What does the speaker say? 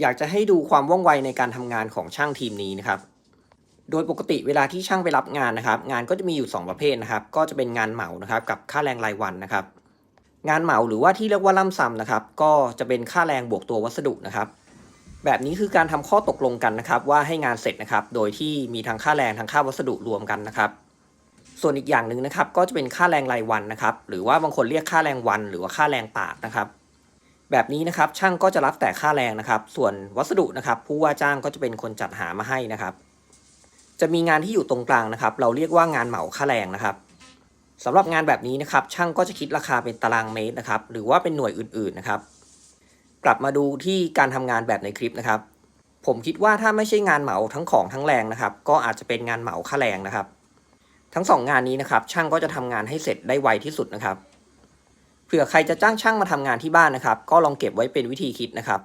อยากจะให้ดูความว่องไวในการทำงานของช่างทีมนี้นะครับ โดยปกติเวลาที่ช่างไปรับงานนะครับ งานก็จะมีอยู่ 2 ประเภทนะครับ ก็จะเป็นงานเหมานะครับกับค่าแรงรายวันนะครับ งานเหมาหรือว่าที่เรียกว่าล่ำซ้ำนะครับ ก็จะเป็นค่าแรงบวกตัววัสดุนะครับ แบบนี้คือการทำข้อตกลงกันนะครับ ว่าให้งานเสร็จนะครับ โดยที่มีทั้งค่าแรงทั้งค่าวัสดุรวมกันนะครับส่วนอีกอย่างหนึ่งนะครับก็จะเป็นค่าแรงรายวันนะครับ หรือว่าบางคนเรียกค่าแรงวัน หรือว่าค่าแรงตากนะครับ แบบนี้นะครับช่างก็จะรับแต่ค่าแรงนะครับ ส่วนวัสดุนะครับ ผู้ว่าจ้างก็จะเป็นคนจัดหามาให้นะครับ จะมีงานที่อยู่ตรงกลางนะครับ เราเรียกว่างานเหมาค่าแรงนะครับสำหรับงานแบบนี้นะครับ ช่างก็จะคิดราคาเป็นตารางเมตรนะครับ หรือว่าเป็นหน่วยอื่นๆนะครับ กลับมาดูที่การทำงานแบบในคลิปนะครับ ผมคิดว่าถ้าไม่ใช่งานเหมาทั้งของทั้งแรงนะครับ ก็อาจจะเป็นงานเหมาค่าแรงนะครับ ทั้งสองงานนี้นะครับ ช่างก็จะทำงานให้เสร็จได้ไวที่สุดนะครับ เผื่อใครจะจ้างช่างมาทำงานที่บ้านนะครับ ก็ลองเก็บไว้เป็นวิธีคิดนะครับ